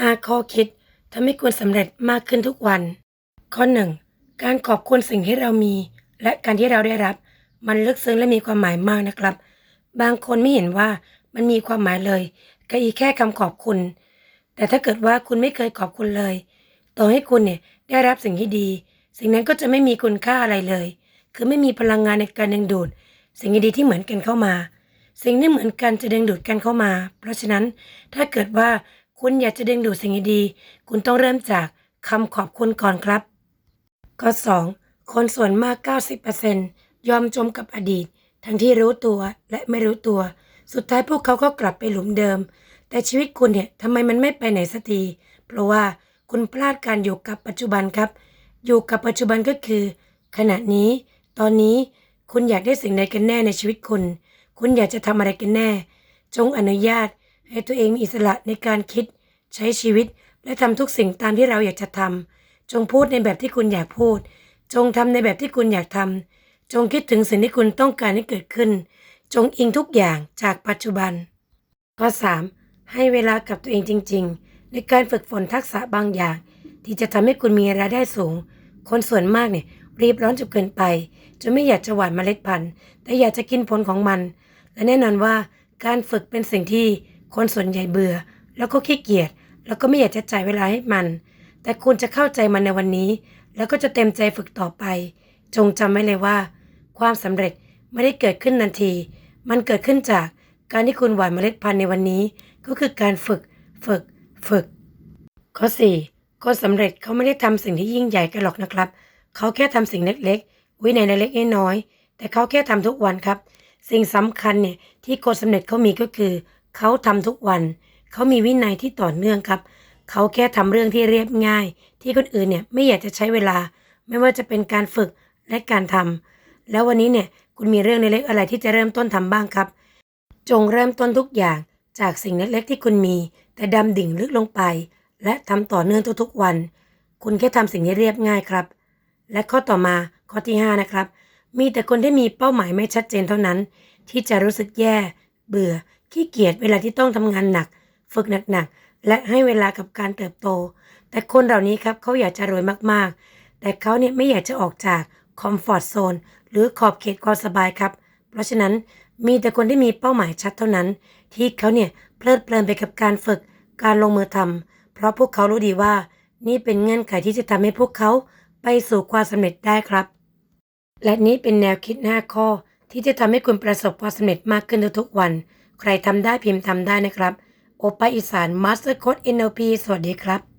5 ข้อคิดทำให้คุณสำเร็จมากขึ้นทุกวัน ข้อ 1. การขอบคุณสิ่งที่เรามี และการที่เราได้รับ มันลึกซึ้งและมีความหมายมากนะครับ บางคนไม่เห็นว่ามันมีความหมายเลยก็อีกแค่คำขอบคุณ แต่ถ้าเกิดว่าคุณไม่เคยขอบคุณเลย ต่อให้คุณเนี่ยได้รับสิ่งที่ดี สิ่งนั้นก็จะไม่มีคุณค่าอะไรเลย คือไม่มีพลังงานในการดึงดูด สิ่งดีที่เหมือนกันเข้ามา สิ่งที่เหมือนกันจะดึงดูดกันเข้ามา เพราะฉะนั้นถ้าเกิดว่า คุณอยากจะดึงดูดสิ่งดีๆคุณต้องเริ่มจากคำขอบคุณก่อนครับ ข้อ 2. คนส่วนมาก 90%ยอมจมกับอดีต ทั้งที่รู้ตัวและไม่รู้ตัว สุดท้ายพวกเขาก็กลับไปหลุมเดิม แต่ชีวิตคุณเนี่ยทำไมมันไม่ไปไหนสักที เพราะว่าคุณพลาดการอยู่กับปัจจุบันครับ อยู่กับปัจจุบันก็คือ ขณะนี้ ตอนนี้คุณอยากได้สิ่งใดกันแน่ในชีวิตคุณ คุณอยากจะทำอะไรกันแน่ จงอนุญาต ให้ตัวเองมีอิสระในการคิด ใช้ชีวิต และทำทุกสิ่งตามที่เราอยากจะทำจงพูดในแบบที่คุณอยากพูด จงทำในแบบที่คุณอยากทำจงคิดถึงสิ่งที่คุณต้องการให้เกิดขึ้น จงอิงทุกอย่างจากปัจจุบัน ข้อ 3. ให้เวลากับตัวเองจริง ๆ ในการฝึกฝนทักษะบางอย่าง ที่จะทำให้คุณมีรายได้สูง คนส่วนมากเนี่ยรีบร้อนจนเกินไปจนไม่อยากจะหว่านเมล็ดพันธุ์ แต่อยากจะกินผลของมัน และแน่นอนว่าการฝึกเป็นสิ่งที่ คนส่วนใหญ่เบื่อ แล้วก็ขี้เกียจแล้วก็ไม่อยากจะจ่ายเวลาให้มัน แต่คุณจะเข้าใจมันในวันนี้ แล้วก็จะเต็มใจฝึกต่อไป จงจำไว้เลยว่า ความสำเร็จไม่ได้เกิดขึ้นทันที มันเกิดขึ้นจากการที่คุณหว่านเมล็ดพันธุ์ในวันนี้ ก็คือการฝึก ฝึก ฝึก ข้อ 4. คนสำเร็จเขาไม่ได้ทำสิ่งที่ยิ่งใหญ่กันหรอกนะครับ เขาแค่ทำสิ่งเล็กๆ วินัยเล็กๆน้อยๆแต่เขาแค่ทำทุกวันครับ สิ่งสำคัญเนี่ยที่คนสำเร็จเขามีก็คือ เขาทำทุกวัน เขามีวินัยที่ต่อเนื่องครับ เขาแค่ทำเรื่องที่เรียบง่าย ที่คนอื่นเนี่ยไม่อยากจะใช้เวลา ไม่ว่าจะเป็นการฝึกและการทำแล้ววันนี้เนี่ยคุณมีเรื่องเล็กอะไรที่จะเริ่มต้นทำบ้างครับ จงเริ่มต้นทุกอย่างจากสิ่งเล็กๆที่คุณมี แต่ดำดิ่งลึกลงไป และทำต่อเนื่องทุกๆวัน คุณแค่ทำสิ่งที่เรียบง่ายครับ และข้อต่อมาข้อที่ 5 นะครับ มีแต่คนที่มีเป้าหมายไม่ชัดเจนเท่านั้น ที่จะรู้สึกแย่ เบื่อ ขี้เกียจเวลาที่ต้องทำงานหนัก ฝึกหนักๆ และให้เวลากับการเติบโต แต่คนเหล่านี้ครับเขาอยากจะรวยมากๆ แต่เขาเนี่ยไม่อยากจะออกจากคอมฟอร์ทโซนหรือขอบเขตความสบายครับ เพราะฉะนั้นมีแต่คนที่มีเป้าหมายชัดเท่านั้น ที่เขาเนี่ยเพลิดเพลินไปกับการฝึกการลงมือทำเพราะพวกเขารู้ดีว่า นี่เป็นเงื่อนไขที่จะทำให้พวกเขาไปสู่ความสำเร็จได้ครับ และนี้เป็นแนวคิด 5 ข้อที่จะทำให้คุณประสบความสำเร็จมากขึ้นทุกๆวัน ใครทำได้พิมพ์ทำได้นะครับ โอปาอีสานมาสเตอร์โค้ด NLP สวัสดีครับ